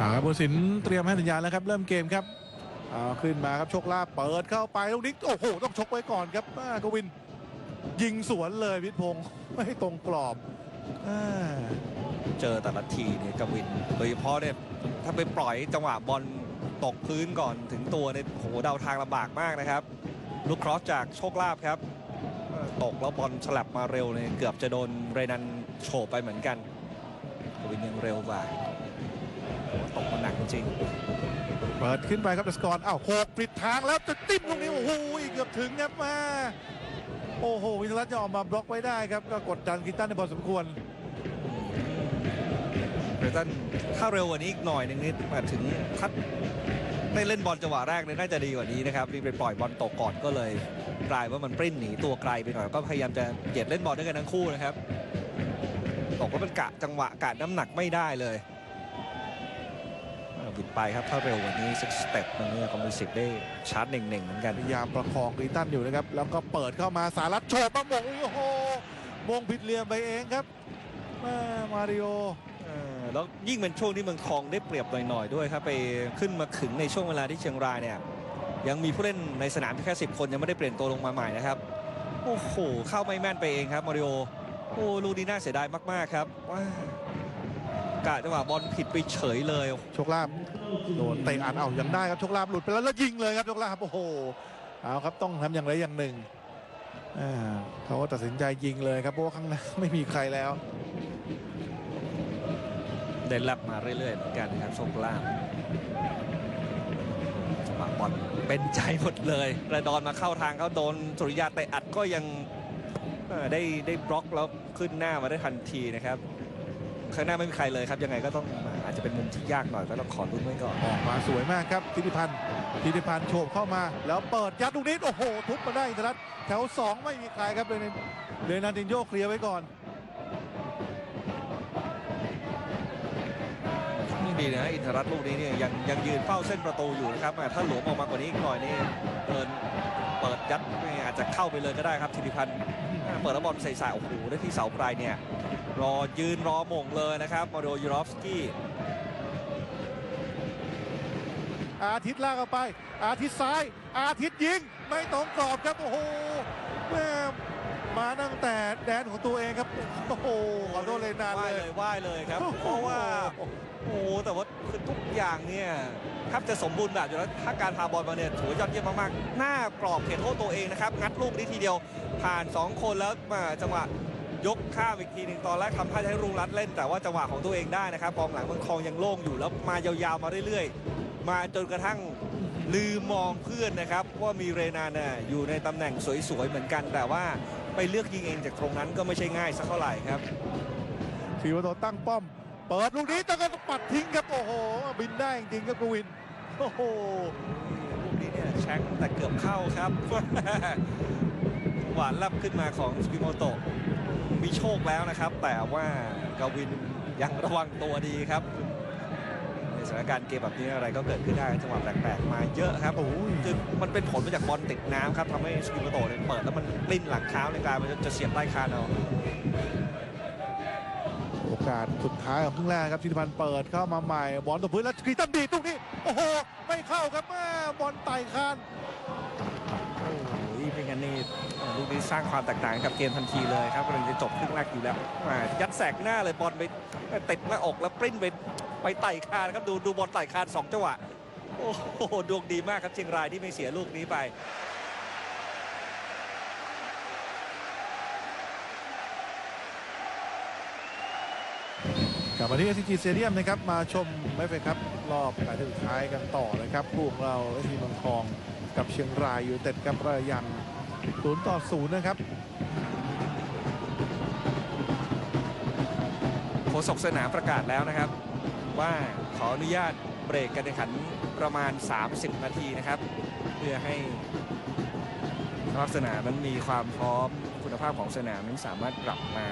อาครับผู้สินเตรียมให้สัญญาณแล้วครับ เริ่มเกมครับอ่าขึ้นมาครับโชคลาภเปิดเข้าไปลูกนี้โอ้โห ต้องชกไว้ก่อนครับอ่ากวิน ยิงสวนเลยพิทพงศ์ไม่ตรงกรอบเจอแต่ละทีเนี่ยกวิน โดยเฉพาะเนี่ยถ้าไปปล่อยจังหวะบอลตกพื้นก่อนถึงตัวเนี่ยโอ้โหเดาทางลำบากมากนะครับ ลูกครอสจากโชคลาภครับ ตกแล้วบอลฉลับมาเร็วเลยเกือบจะโดนเรนันโฉบไปเหมือนกันกวินยังเร็วกว่า ตกมาหนักจริง เปิดขึ้นไปครับเดสกอร์อ้าวโขกปิดทางแล้วจะติ้มลูกนี้โอ้โหเกือบถึงครับมา โอ้โห วินรัตน์จะออกมาบล็อกไว้ได้ครับ ก็กดดันกินตันในพอสมควรเรตันถ้าเร็วกว่านี้อีกหน่อยหนึงนิดมาถึงถ้าได้เล่นบอลจังหวะแรกเนี่ยน่าจะดีกว่านี้นะครับรีบไปปล่อยบอลตกก่อนก็เลย กลายว่ามันปริ้นหนีตัวไกลไปหน่อยก็พยายามจะเหยียดเล่นบอลด้วยกันทั้งคู่นะครับตกว่ามันกะจังหวะกะน้ำหนักไม่ได้เลย เอาบิดไปครับ ถ้าเร็วกว่านี้สักสเต็ปหนึงเนี่ยก็มีสิทธิ์ได้ชาร์จเน่งๆเหมือนกัน พยายามประคองกรีตันอยู่นะครับ แล้วก็เปิดเข้ามาสารัตโฉบมาหมงโอ้โหมงผิดเหลี่ยมไปเองครับแม่มาริโอเออแล้วยิ่งเป็นช่วงที่เมืองทองได้เปรียบหน่อยๆด้วยครับไปขึ้นมาขึงในช่วงเวลาที่เชียงรายเนี่ยยังมีผู้เล่นในสนามเพียงแค่สิบคนยังไม่ได้เปลี่ยนตัวลงมาใหม่นะครับโอ้โหเข้าไม่แม่นไปเองครับมาริโอโอ้ลูกนี้น่าเสียดายมากๆครับว้า กะจังหวะบอลผิดไปเฉยเลยโชคลาภโดนเตะอัดเอายังได้ครับโชคลาภหลุดไปแล้วแล้วยิงเลยครับโชคลาภโอ้โหเอาครับต้องทำอย่างไรอย่างหนึ่งอ่าเขาก็ตัดสินใจยิงเลยครับเพราะว่าข้างหน้าไม่มีใครแล้วได้รับมาเรื่อยๆเหมือนกันนะครับโชคลาภจังหวะบอลเป็นใจหมดเลยระดอนมาเข้าทางเขาโดนสุริยาเตะอัดก็ยังเอ่อได้ได้บล็อกแล้วขึ้นหน้ามาได้ทันทีนะครับ ข้างหน้าไม่มีใครเลยครับ ยังไงก็ต้องอาจจะเป็นมุมที่ยากหน่อยก็ต้องขอลุ้นไว้ก่อน ออกมาสวยมากครับธิติพันธ์ธิติพันธ์โฉบเข้ามาแล้วเปิดยัดลูกนี้โอ้โห ทุบมาได้อินทรัตน์แถวสองไม่มีใครครับเลยเลยนันตินโยเคลียร์ไว้ก่อนนี่ดีนะอินทรัตน์ลูกนี้เนี่ยยังยังยืนเฝ้าเส้นประตูอยู่นะครับอ่าถ้าหลวมออกมากว่านี้อีกหน่อยนี่เดินเปิดยัดนี่อาจจะเข้าไปเลยก็ได้ครับธิติพันธ์อ่าเปิดแล้วบอลใส่ๆโอ้โหได้ที่เสาปลายเนี่ย รอยืนรอหม่งเลยนะครับมาโดยูรอฟสกี้อาทิตย์ลากเข้าไป อาทิตย์ซ้าย อาทิตย์ยิง ไม่ตรงกรอบครับ โอ้โหแม่มาตั้งแต่แดนของตัวเองครับ โอ้โหขอโทษเลยนานไหว้เลเลยยไหว้เลยครับ เพราะว่า โอ้โห แต่ว่าคือทุกอย่างเนี่ยครับจะสมบูรณ์แบบอยู่แล้วถ้าการพาบอลมาเนี่ยถือว่ายอดเยี่ยมมากๆ หน้ากรอบเขตโทษตัวเองนะครับ งัดลูกนี้ทีเดียวผ่าน 2 คนแล้วมาจังหวะ ยกข้ามอีกทีหนึ่งตอนแรกทำท่าจะให้รุงรัดเล่น แต่ว่าจังหวะของตัวเองได้นะครับกองหลังเมืองทองยังโล่งอยู่แล้วมายาวๆมาเรื่อยๆ มาจนกระทั่งลืมมองเพื่อนนะครับว่ามีเรนาน่ะอยู่ในตำแหน่งสวยๆเหมือนกัน แต่ว่าไปเลือกยิงเองจากตรงนั้นก็ไม่ใช่ง่ายสักเท่าไหร่ครับทีวัตโตตั้งป้อม เปิดลูกนี้แต่ก็ปัดทิ้งครับโอ้โห บินได้จริงๆครับกวินโอ้โหลูกนี้เนี่ยแชงแต่เกือบเข้าครับหวานลับขึ้นมาของสกิโมโตะ มีโชคแล้วนะครับ แต่ว่ากวินยังระวังตัวดีครับ ในสถานการณ์เกมแบบนี้อะไรก็เกิดขึ้นได้จังหวะแปลกๆมาเยอะครับโอ้ยคือมันเป็นผลมาจากบอลติดน้ำครับทำให้สกิโมโตะเนี่ยเปิดแล้วมันกลิ้นหลังเท้าในกลายมันจะเสียบใต้คานเอาโอกาสสุดท้ายของครึ่งแรกครับธิติพันธ์เปิดเข้ามาใหม่บอลตกพื้นแล้วกรีตันดีดลูกนี้โอ้โหไม่เข้าครับแม่บอลไต่คานโอ้ ยเป็นงั้นนี่ลูกนี้สร้างความแตกต่างกับเกมทันทีเลยครับกำลังจะจบครึ่งแรกอยู่แล้วยัดแสกหน้าเลยบอลไปติดหน้าอกแล้วปริ้นไปไปไต่คานครับดูดูบอลไต่คานสองจังหวะโอ้โหดวงดีมากครับเชียงรายที่ไม่เสียลูกนี้ไปกลับมาที่ SCG Stadium นะครับมาชมไม่เฟครับรอบการแข่งขันสุดท้ายกันต่อนะครับคู่ของเราทีมเมืองทองกับเชียงรายอยู่เต็ดกับระยำ ศูนย์ต่อศูนย์นะครับโฆษกสนามประกาศแล้วนะครับ ว่าขออนุญาตเบรกการแข่งขันประมาณ 30 นาทีนะครับ เพื่อให้สภาพสนามนั้นมีความพร้อมคุณภาพของสนามนั้นสามารถกลับมา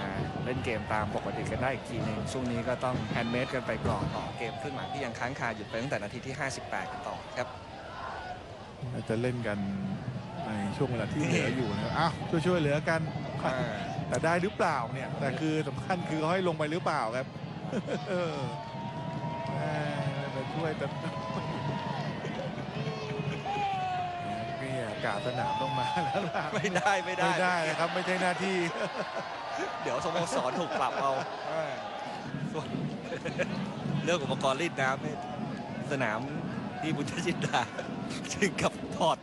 เล่นเกมตามปกติกันได้อีกทีหนึงช่วงนี้ก็ต้องแฮนด์เมดกันไปก่อนต่อเกมครึ่งหลังที่ยังค้างคาหยุดไปตั้งแต่นาทีที่ 58 กันต่อครับจะเล่นกันใน ช่วงเวลาที่เหลืออยู่นะครับอ้าวช่วยช่วยๆเหลือกัน แต่ได้หรือเปล่าเนี่ย แต่คือสำคัญคือเขาให้ลงไปหรือเปล่าครับเออแหม่ไม่เป็นช่วยแต่นี่อากาศสนามต้องมาแล้วล่ะไม่ได้ไม่ได้ ไม่ได้นะครับ ไม่ใช่หน้าที่ เดี๋ยวสโมสรถูกปรับเอาอ่าส่วนเรื่องอุปกรณ์รีดน้ำเนี่ยสนามที่บุญชินดาถึงกับถอด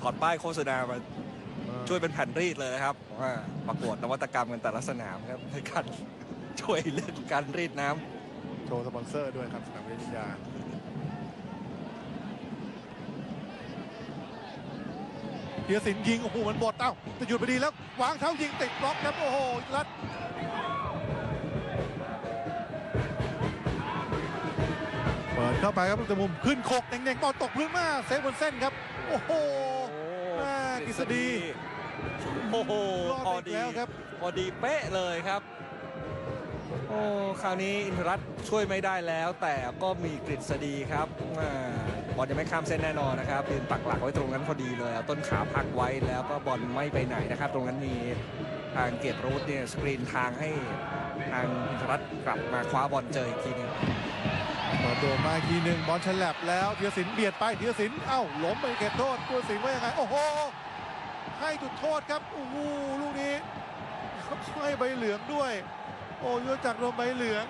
ถอดป้ายโฆษณามาช่วยเป็นแผ่นรีดเลยนะครับว่าประกวดนวัตกรรมกันแต่ละสนามครับในการช่วยเรื่องการรีดน้ำโชว์สปอนเซอร์ด้วยครับสนามวิทยาเฮียสินยิง โอ้โห มันบดเอ้าจะหยุดไปดีแล้ว วางเท้ายิงติดบล็อกครับ โอ้โห รัด เปิดเข้าไปครับลูกตะมุม ขึ้นโคกเน่งๆบอลตกพื้นมา เซฟบนเส้นครับ โอ้โหแม่ กฤษฎีโอ้โหรอพอดอีกดีแล้วครับพอดีเป๊ะเลยครับ โอ้คราวนี้อินทรัตน์ช่วยไม่ได้แล้ว แต่ก็มีกฤษฎีครับอ่าบอลยังไม่ข้ามเส้นแน่นอนนะครับยืนปักหลักไว้ตรงนั้นพอดีเลยเอาต้นขาพักไว้แล้วก็บอลไม่ไปไหนนะครับ ตรงนั้นมีทางเกียรติรูทเนี่ยสกรีนทางให้ทางอินทรัตน์กลับมาคว้าบอลเจออีกทีหนึงเปิดโดนมาอีกทีหนึ่งบอลฉลับแล้วเทียสินเบียดไปเทียสินเอ้าล้มไปเขตโทษตัวสินว่ายังไงโอ้โห ให้จุดโทษครับโอ้โหลูกนี้ให้ใบเหลืองด้วย โอ้ยจากรวมใบเหลือง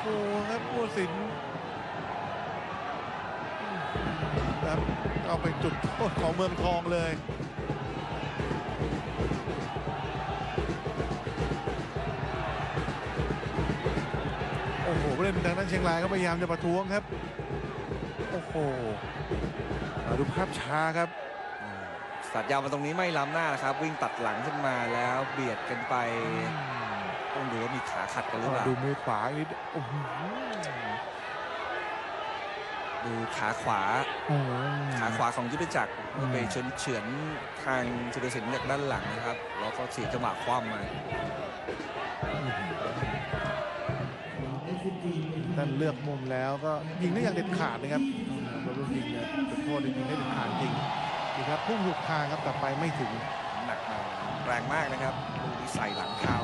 โอ้โหครับตัวสินครับเอาเป็นจุดโทษของเมืองทองเลยโอ้โหเล่นทางด้านเชียงรายก็พยายามจะประท้วงครับ โอ้โหมาดูภาพช้าครับสัตว์ยาวมาตรงนี้ไม่ล้ำหน้านะครับ วิ่งตัดหลังขึ้นมาแล้วเบียดกันไป ต้องดูว่ามีขาขัดกันหรือเปล่าดูมือขวาอีกนิดโอ้โหดูขาขวาโอ้โหขาขวาของยุทธจักรอืมไปเฉือนเฉือนทางธีรศิลป์จากด้านหลังนะครับ แล้วก็เสียจังหวะคว่ำมา ท่านเลือกมุมแล้วก็ยิงได้อย่างเด็ดขาดนะครับแล้วลูกยิงเนี่ยจุดโทษนี่ยิงได้เด็ดขาดจริงนี่ครับพุ่งถูกทางครับแต่ไปไม่ถึงหนักมาแรงมากนะครับลูกที่ใส่หลังเท้า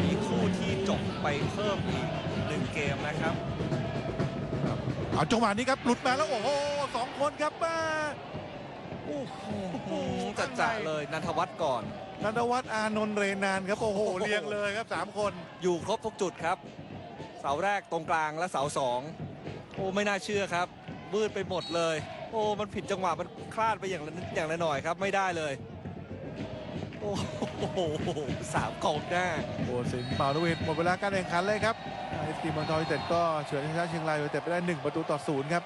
มีคู่ที่จบไปเพิ่มอีกหนึ่งเกมนะครับเอาจังหวะนี้ครับหลุดมาแล้วโอ้โหสองคนครับมาโอ้โห จัดจะเลยนันทวัฒน์ก่อน นันทวัฒน์อานนท์เรนานครับ โอ้โห เรียงเลยครับสามคน อยู่ครบทุกจุดครับ เสาแรกตรงกลางและเสาสองโอ้ไม่น่าเชื่อครับมืดไปหมดเลย โอ้มันผิดจังหวะมันคลาดไปอย่างละนิดอย่างละหน่อยครับไม่ได้เลยโอ้โหสามกองหน้าโอ้สิงห์เป่าลูกเวนหมดเวลาการแข่งขันเลยครับเอสทีมอนทอยเต็ดก็เฉือนชนะเชียงรายยูไนเต็ดไปได้หนึ่งประตูต่อศูนย์ครับ